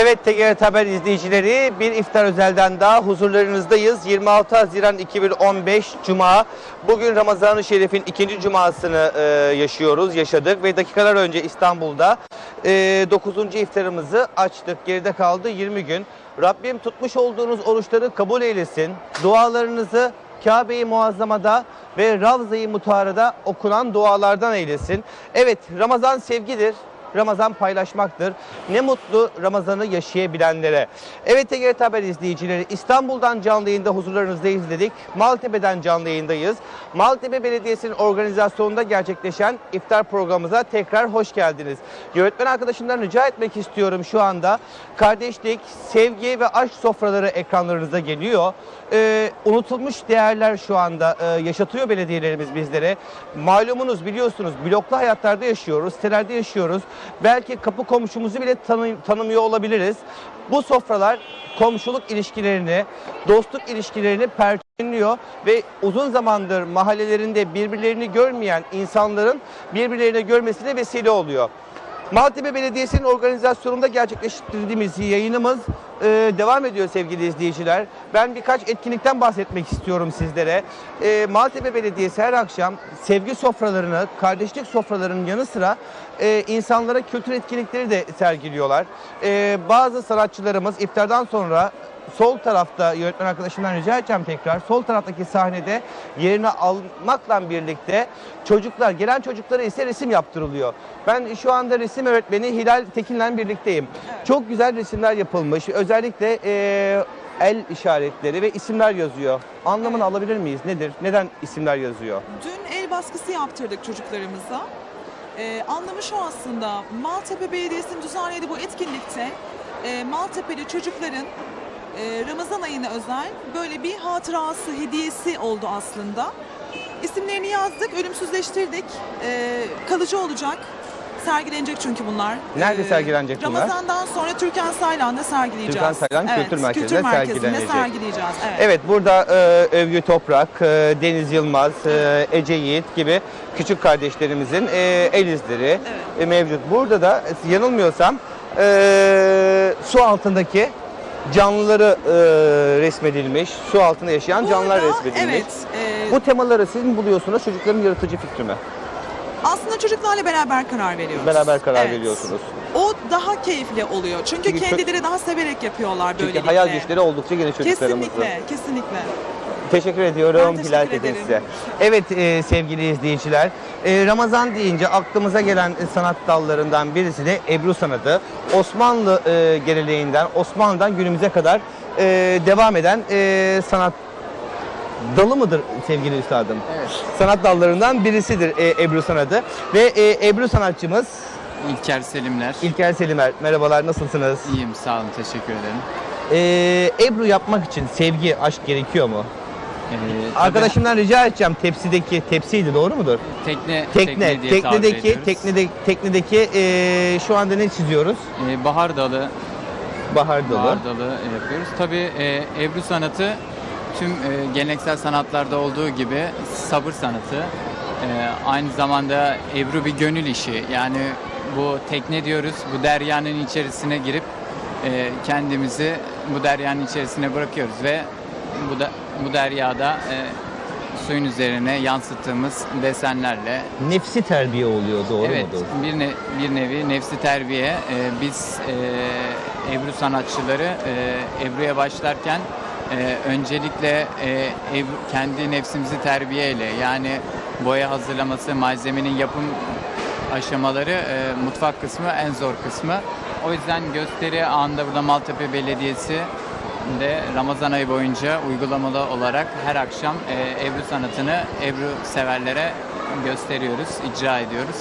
Evet TGRT Haber izleyicileri bir iftar özelden daha huzurlarınızdayız. 26 Haziran 2015 Cuma. Bugün Ramazan-ı Şerif'in ikinci cumasını e, yaşıyoruz, yaşadık ve dakikalar önce İstanbul'da e, 9. iftarımızı açtık. Geride kaldı 20 gün. Rabbim tutmuş olduğunuz oruçları kabul eylesin. Dualarınızı Kabe-i Muazzama'da ve Ravza-i Mutahara'da okunan dualardan eylesin. Evet Ramazan sevgidir. Ramazan paylaşmaktır. Ne mutlu Ramazan'ı yaşayabilenlere. Evet TGRT Haber izleyicileri İstanbul'dan canlı yayında huzurlarınızdayız dedik. Maltepe'den canlı yayındayız. Maltepe Belediyesi'nin organizasyonunda gerçekleşen iftar programımıza tekrar hoş geldiniz. Yönetmen arkadaşımdan rica etmek istiyorum şu anda. Kardeşlik, sevgi ve aşk sofraları ekranlarınıza geliyor. Ee, unutulmuş değerler şu anda e, yaşatıyor belediyelerimiz bizlere. Malumunuz biliyorsunuz bloklu hayatlarda yaşıyoruz, sitelerde yaşıyoruz. Belki kapı komşumuzu bile tanı- tanımıyor olabiliriz. Bu sofralar komşuluk ilişkilerini, dostluk ilişkilerini perçinliyor ve uzun zamandır mahallelerinde birbirlerini görmeyen insanların birbirlerini görmesine vesile oluyor. Maltepe Belediyesi'nin organizasyonunda gerçekleştirdiğimiz yayınımız e, devam ediyor sevgili izleyiciler. Ben birkaç etkinlikten bahsetmek istiyorum sizlere. E, Maltepe Belediyesi her akşam sevgi sofralarını, kardeşlik sofralarının yanı sıra e, insanlara kültür etkinlikleri de sergiliyorlar. E, bazı sanatçılarımız iftardan sonra sol tarafta yönetmen arkadaşımdan rica edeceğim tekrar. Sol taraftaki sahnede yerini almakla birlikte çocuklar, gelen çocuklara ise resim yaptırılıyor. Ben şu anda resim öğretmeni Hilal Tekin'le birlikteyim. Çok güzel resimler yapılmış. Özellikle eee, el işaretleri ve isimler yazıyor. Anlamını alabilir miyiz? Nedir? Neden isimler yazıyor? Dün el baskısı yaptırdık çocuklarımıza. Ee, anlamı şu aslında Maltepe Belediyesi'nin düzenlediği bu etkinlikte e, Maltepe'li çocukların e, Ramazan ayına özel böyle bir hatırası, hediyesi oldu aslında. İsimlerini yazdık, ölümsüzleştirdik. Ee, kalıcı olacak. Sergilenecek çünkü bunlar. Nerede Ee, sergilenecek bunlar? Ramazan'dan sonra Türkan Saylan'da sergileyeceğiz. Türkan Saylan Kültür Merkezi'nde Kültür Merkezi'nde sergilenecek. sergileyeceğiz. Evet. Evet burada e, Övgü Toprak, e, Deniz Yılmaz, e, Ece Yiğit gibi küçük kardeşlerimizin e, el izleri e, mevcut. Burada da yanılmıyorsam e, su altındaki canlıları e, resmedilmiş, su altında yaşayan canlılar Burada, resmedilmiş. Evet. e, Bu temaları siz mi buluyorsunuz çocukların yaratıcı fikri mi? Aslında çocuklarla beraber karar veriyoruz. Beraber karar Evet. veriyorsunuz. O daha keyifli oluyor. Çünkü, Çünkü kendileri daha severek yapıyorlar Çünkü böylelikle. hayal güçleri oldukça geniş çocuklarımızın. Kesinlikle, kesinlikle. Teşekkür ediyorum Ben teşekkür Hilal ederim. size. Evet e, sevgili izleyiciler, e, Ramazan deyince aklımıza gelen e, sanat dallarından birisi de Ebru sanatı. Osmanlı e, geleneğinden, Osmanlı'dan günümüze kadar e, devam eden e, sanat dalı mıdır sevgili üstadım? Evet. Sanat dallarından birisidir e, Ebru sanatı. Ve e, Ebru sanatçımız İlker Selimler. İlker Selimer. Merhabalar, nasılsınız? İyiyim sağ olun teşekkür ederim. E, Ebru yapmak için sevgi, aşk gerekiyor mu? Ee, Arkadaşımdan rica edeceğim tepsideki tepsiydi doğru mudur? tekne, Tekne, diye tabir teknedeki ediyoruz. teknedeki teknedeki şu anda ne çiziyoruz? Ee, bahar dalı, Bahar dalı. bahar dalı yapıyoruz. Tabii e, Ebru sanatı tüm e, geleneksel sanatlarda olduğu gibi sabır sanatı. E, aynı zamanda Ebru bir gönül işi. Yani bu tekne diyoruz, bu deryanın içerisine girip e, kendimizi bu deryanın içerisine bırakıyoruz ve bu da bu deryada e, suyun üzerine yansıttığımız desenlerle Nefsi terbiye oluyor doğru evet, mudur? bir, ne, bir nevi nefsi terbiye. Ee, biz e, Ebru sanatçıları e, Ebru'ya başlarken e, öncelikle e, Ebru- kendi nefsimizi terbiyeyle yani boya hazırlaması, malzemenin yapım aşamaları e, mutfak kısmı en zor kısmı. O yüzden gösteri anında burada Maltepe Belediyesi de Ramazan ayı boyunca uygulamalı olarak her akşam e, Ebru sanatını Ebru severlere gösteriyoruz, icra ediyoruz.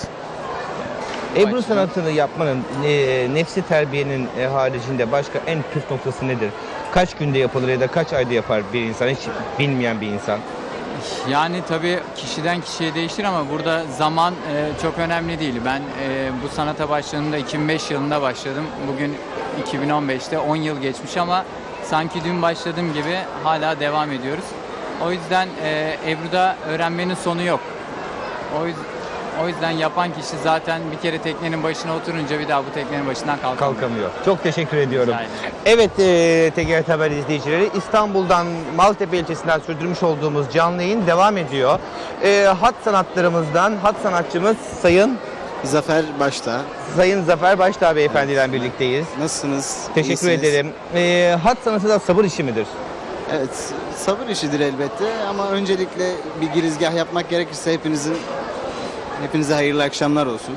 Ebru açıdan- sanatını yapmanın eee, nefsi terbiyenin e, haricinde başka en püf noktası nedir? Kaç günde yapılır ya da kaç ayda yapar bir insan hiç bilmeyen bir insan? Yani tabii kişiden kişiye değişir ama burada zaman e, çok önemli değil. Ben e, bu sanata başladığımda 2005 yılında başladım. Bugün 2015'te 10 yıl geçmiş ama sanki dün başladığım gibi hala devam ediyoruz. O yüzden e, Ebru'da öğrenmenin sonu yok. O yüzden O yüzden yapan kişi zaten bir kere teknenin başına oturunca bir daha bu teknenin başından kalkamıyor. Kalkamıyor. Çok teşekkür ediyorum. Evet e, TGRT Haber izleyicileri İstanbul'dan Maltepe ilçesinden sürdürmüş olduğumuz canlı yayın devam ediyor. E, hat sanatlarımızdan hat sanatçımız Sayın Zafer başta. Sayın Zafer Başdağ Beyefendi'yle birlikteyiz. Nasılsınız? Teşekkür İyisiniz? ederim. E, hat sanatı da sabır işi midir? Evet, sabır işidir elbette ama öncelikle bir girizgah yapmak gerekirse hepinizin hepinize hayırlı akşamlar olsun.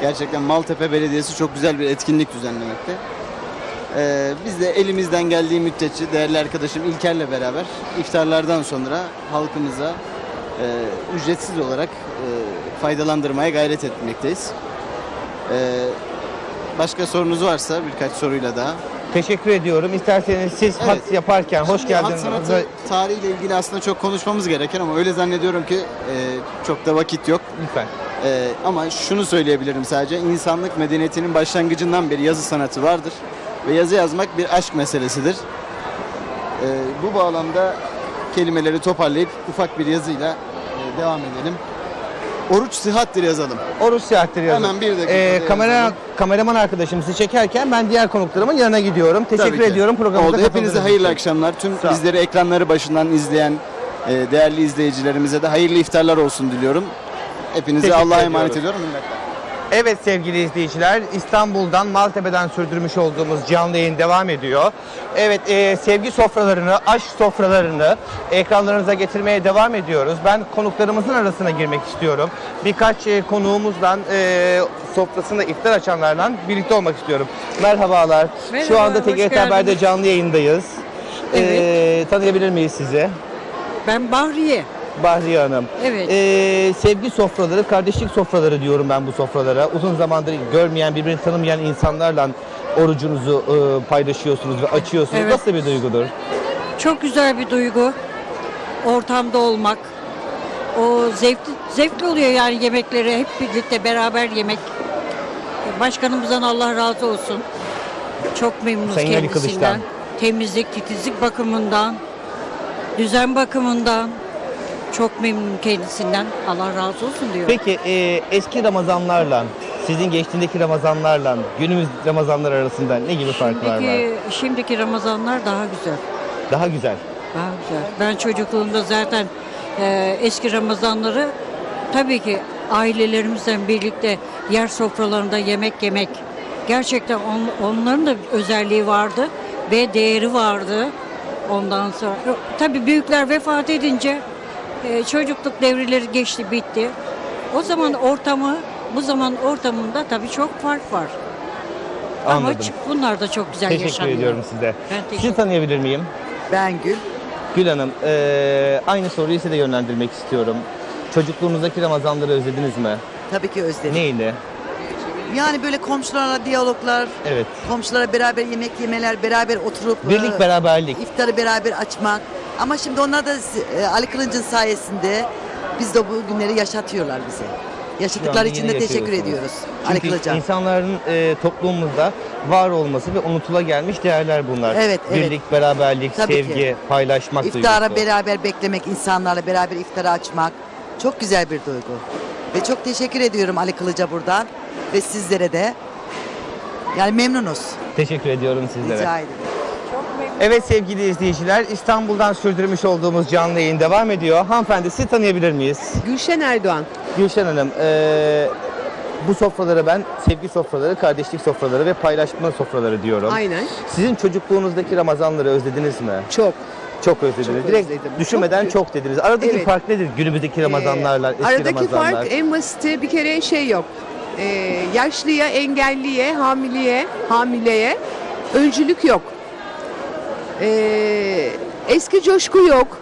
Gerçekten Maltepe Belediyesi çok güzel bir etkinlik düzenlemekte. Ee, biz de elimizden geldiği müddetçe değerli arkadaşım İlker'le beraber iftarlardan sonra halkımıza e, ücretsiz olarak e, faydalandırmaya gayret etmekteyiz. Ee, başka sorunuz varsa birkaç soruyla daha. Teşekkür ediyorum. İsterseniz siz Evet. hat yaparken hoş Şimdi Hat geldiniz. sanatı tarihiyle ilgili aslında çok konuşmamız gereken ama öyle zannediyorum ki e, çok da vakit yok. Lütfen. E, ama şunu söyleyebilirim sadece. insanlık medeniyetinin başlangıcından beri yazı sanatı vardır. Ve yazı yazmak bir aşk meselesidir. E, bu bağlamda kelimeleri toparlayıp ufak bir yazıyla e, devam edelim. Oruç sıhhattir yazalım. Oruç seyahatleri yazın. Hemen bir dakikada Ee, kamera, yazalım. kameraman arkadaşımızı çekerken ben diğer konuklarımın yanına gidiyorum. Teşekkür Tabii ki. ediyorum programımıza Oldu. Hepinize katıldığınız hayırlı için. akşamlar. Tüm Sağ ol. bizleri ekranları başından izleyen e, değerli izleyicilerimize de hayırlı iftarlar olsun diliyorum. Hepinize Teşekkür Allah'a emanet ediyoruz. ediyorum. Minnettar. Evet sevgili izleyiciler İstanbul'dan Maltepe'den sürdürmüş olduğumuz canlı yayın devam ediyor. Evet e, sevgi sofralarını, aşk sofralarını ekranlarınıza getirmeye devam ediyoruz. Ben konuklarımızın arasına girmek istiyorum. Birkaç e, konuğumuzdan e, sofrasında iftar açanlardan birlikte olmak istiyorum. Merhabalar. Şu Merhaba, anda hoş TGRT geldiniz. Haber'de canlı yayındayız. E, tanıyabilir miyiz sizi? Ben Bahriye. Bahriye Hanım. Evet. Ee, sevgi sofraları, kardeşlik sofraları diyorum ben bu sofralara. Uzun zamandır görmeyen, birbirini tanımayan insanlarla orucunuzu e, paylaşıyorsunuz ve açıyorsunuz. Evet. Nasıl bir duygudur? Çok güzel bir duygu. Ortamda olmak. O zevkli, zevkli oluyor yani yemekleri hep birlikte beraber yemek. Başkanımızdan Allah razı olsun. Çok memnunuz Sayın kendisinden. Temizlik, titizlik bakımından, düzen bakımından. Çok memnunum kendisinden. Allah razı olsun diyor. Peki e, eski Ramazanlarla, sizin geçtiğindeki Ramazanlarla günümüz Ramazanlar arasında ne gibi farklar var? Şimdiki, şimdiki Ramazanlar daha güzel. Daha güzel. Daha güzel. Ben çocukluğumda zaten e, eski Ramazanları tabii ki ailelerimizle birlikte yer sofralarında yemek yemek. Gerçekten on- onların da özelliği vardı ve değeri vardı. Ondan sonra tabii büyükler vefat edince e, çocukluk devreleri geçti bitti. O zaman ortamı bu zaman ortamında tabii çok fark var. Ama Anladım. ç- bunlar da çok güzel Teşekkür yaşanıyor. ediyorum size. Ben Sizi teşekkür tanıyabilir miyim? Ben Gül. Gül Hanım, e, aynı soruyu size de yönlendirmek istiyorum. Çocukluğunuzdaki Ramazanları özlediniz mi? Tabii ki özledim. Neydi? Yani böyle komşularla diyaloglar, Evet. komşulara beraber yemek yemeler, beraber oturup Birlik e, beraberlik. iftarı beraber açmak. Ama şimdi onlar da e, Ali Kılıç'ın sayesinde biz de bu günleri yaşatıyorlar bize. Şu Yaşadıkları anda için yine de teşekkür yaşıyorsunuz. ediyoruz Ali Çünkü Kılıç'a. insanların e, toplumumuzda var olması ve unutula gelmiş değerler bunlar. Evet, evet. Birlik, beraberlik, Tabii sevgi, ki. paylaşmak İftara duygusu. beraber beklemek, insanlarla beraber iftarı açmak çok güzel bir duygu. Ve çok teşekkür ediyorum Ali Kılıç'a buradan ve sizlere de. Yani memnunuz. Teşekkür ediyorum sizlere. Rica ederim. Evet sevgili izleyiciler, İstanbul'dan sürdürmüş olduğumuz canlı yayın devam ediyor. Hanımefendi sizi tanıyabilir miyiz? Gülşen Erdoğan. Gülşen Hanım, e, bu sofralara ben sevgi sofraları, kardeşlik sofraları ve paylaşma sofraları diyorum. Aynen. Sizin çocukluğunuzdaki Ramazanları özlediniz mi? Çok. Çok özlediniz. Çok Direkt özledim. düşünmeden Çok- çok, dediniz. Aradaki Evet. fark nedir günümüzdeki Ramazanlarla, eski Ee, aradaki Ramazanlar? fark en basiti bir kere şey yok. Ee, yaşlıya, engelliye, hamileye, hamileye öncülük yok. Ee, eski coşku yok.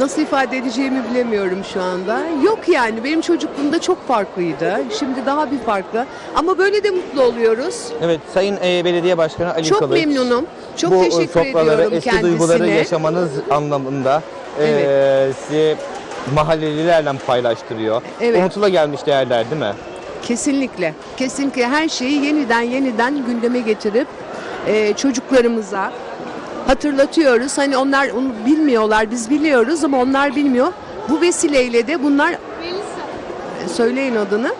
Nasıl ifade edeceğimi bilemiyorum şu anda. Yok yani benim çocukluğumda çok farklıydı. Şimdi daha bir farklı. Ama böyle de mutlu oluyoruz. Evet, Sayın e, Belediye Başkanı Ali Çok Kılıç. memnunum. Çok bu e, teşekkür sofraları, ediyorum eski kendisine. duyguları yaşamanız anlamında e, Evet. sizi mahallelilerle paylaştırıyor. Evet. Unutula gelmiş değerler değil mi? Kesinlikle. Kesinlikle her şeyi yeniden yeniden gündeme getirip e, çocuklarımıza hatırlatıyoruz. Hani onlar onu bilmiyorlar, biz biliyoruz ama onlar bilmiyor. Bu vesileyle de bunlar... Melisa. Söyleyin adını.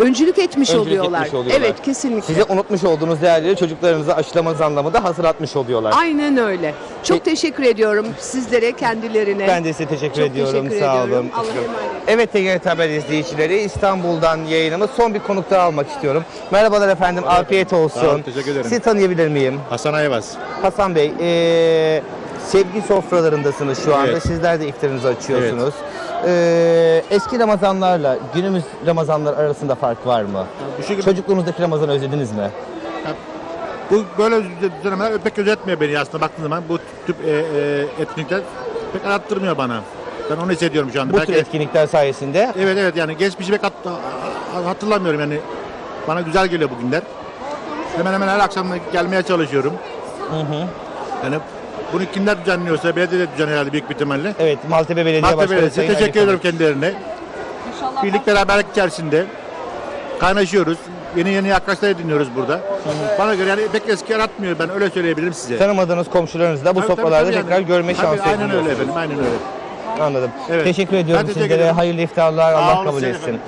Öncülük etmiş Öncülük oluyorlar. etmiş oluyorlar. Evet kesinlikle. Size unutmuş olduğunuz değerleri çocuklarınıza aşılamanız anlamında hazırlatmış oluyorlar. Aynen öyle. Çok Pe- teşekkür ediyorum sizlere, kendilerine. Ben de size teşekkür Çok ediyorum. teşekkür Sağ ediyorum. olun. Allah'a emanet. Evet TGRT Haber izleyicileri İstanbul'dan yayınımız son bir konuk daha almak istiyorum. Merhabalar efendim, afiyet olsun. Sağ olun, teşekkür ederim. Sizi tanıyabilir miyim? Hasan Ayvaz. Hasan Bey, eee, sevgi sofralarındasınız şu anda. Evet. Sizler de iftarınızı açıyorsunuz. Eee, eski Ramazanlarla günümüz Ramazanlar arasında fark var mı? Bu şekilde Çocukluğunuzdaki Ramazan'ı özlediniz mi? bu böyle düzenlemeler pek özetmiyor beni aslında baktığın zaman bu tip e, e, etkinlikler pek arattırmıyor bana. Ben onu hissediyorum şu anda. Bu Belki- tür etkinlikler sayesinde Evet evet yani geçmişi pek hat- hatırlamıyorum yani. Bana güzel geliyor bu günler. Hemen hemen her akşam gelmeye çalışıyorum. Yani bunu kimler düzenliyorsa belediye de düzenliyor herhalde büyük bir ihtimalle. Evet, Maltepe Belediye Maltepe Başkanı Belediyesi Sayın Ali teşekkür Kılıç. ederim kendilerine. Birlik beraberlik içerisinde kaynaşıyoruz. Yeni yeni yaklaşları dinliyoruz burada. Bana göre yani pek eski yaratmıyor ben öyle söyleyebilirim size. Tanımadığınız komşularınızı da bu Tabii, tabii, sofralarda tabii yani. tekrar görme Tabii, şansı Aynen öyle efendim aynen öyle. Anladım. Evet. Teşekkür ediyorum teşekkür sizlere. ederim. Hayırlı iftarlar. Sağ Allah olun, kabul etsin. efendim.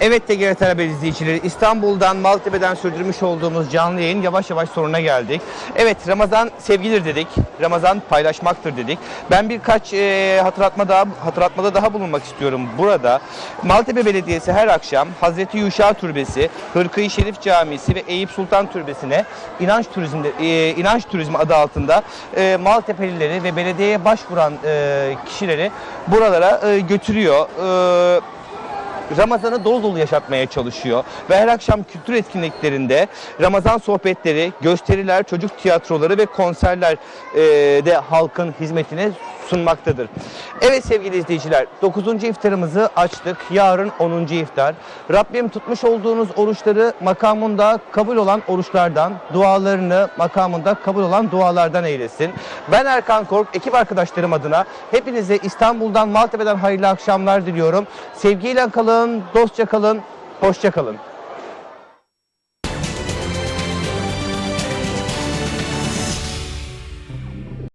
Evet TGRT Haber izleyicileri İstanbul'dan Maltepe'den sürdürmüş olduğumuz canlı yayın yavaş yavaş sonuna geldik. Evet Ramazan sevgidir dedik. Ramazan paylaşmaktır dedik. Ben birkaç e, hatırlatma daha hatırlatmada daha bulunmak istiyorum burada. Maltepe Belediyesi her akşam Hazreti Yuşa Türbesi, Hırkı-i Şerif Camisi ve Eyüp Sultan Türbesi'ne inanç turizmi e, inanç turizmi adı altında e, Maltepelileri ve belediyeye başvuran e, kişileri buralara e, götürüyor. E, Ramazan'ı dolu dolu yaşatmaya çalışıyor. Ve her akşam kültür etkinliklerinde Ramazan sohbetleri, gösteriler, çocuk tiyatroları ve konserler e, de halkın hizmetine sunmaktadır. Evet sevgili izleyiciler 9. iftarımızı açtık. Yarın 10. iftar. Rabbim tutmuş olduğunuz oruçları makamında kabul olan oruçlardan, dualarını makamında kabul olan dualardan eylesin. Ben Erkan Kork, ekip arkadaşlarım adına hepinize İstanbul'dan, Maltepe'den hayırlı akşamlar diliyorum. Sevgiyle kalın, dostça kalın, hoşça kalın.